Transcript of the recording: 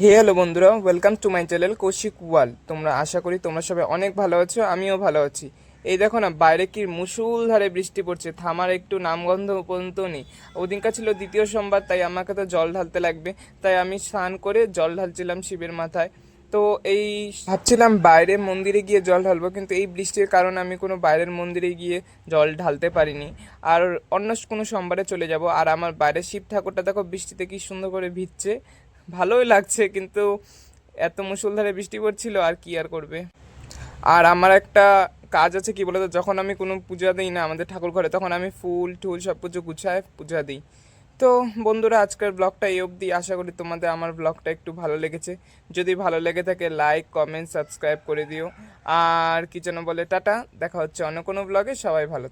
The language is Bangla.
হে হ্যালো বন্ধুরা welcome to my channel Koushik wall তোমরা আশা করি তোমরা সবাই অনেক ভালো আছো, আমিও ভালো আছি। এই দেখো না, বাইরে কি মুসুলধারে বৃষ্টি পড়ছে, থামার একটু নামগন্ধ পর্যন্ত নেই। ওদিনকার ছিল দ্বিতীয় সোমবার, তাই আমাকে তো জল ঢালতে লাগবে। তাই আমি স্নান করে জল ঢালছিলাম শিবের মাথায়। তো এই ভাবছিলাম বাইরে মন্দিরে গিয়ে জল ঢালবো, কিন্তু এই বৃষ্টির কারণে আমি কোনো বাইরের মন্দিরে গিয়ে জল ঢালতে পারিনি। আর অন্য কোনো সোমবারে চলে যাব। আর আমার বাইরের শিব ঠাকুরটা দেখো, বৃষ্টিতে কি সুন্দর করে ভিজছে। ভালোই লাগছে, কিন্তু এত মুসুলধারে বৃষ্টি পড়ছিল, আর কি আর করবে? আর আমার একটা কাজ আছে, কি বলতো, যখন আমি কোনো পূজা দিই না, আমাদের ঠাকুর ঘরে, তখন আমি ফুল, টুল সব কিছু গুছায় পূজা দিই। তো বন্ধুরা, আজকের ব্লগটা এই অবধি। আশা করি তোমাদের আমার ব্লগটা একটু ভালো লেগেছে। যদি ভালো লেগে থাকে লাইক কমেন্ট সাবস্ক্রাইব করে দিও। আর কি যেন বলে, টাটা, দেখা হচ্ছে অন্য কোনো ব্লগে। সবাই ভালো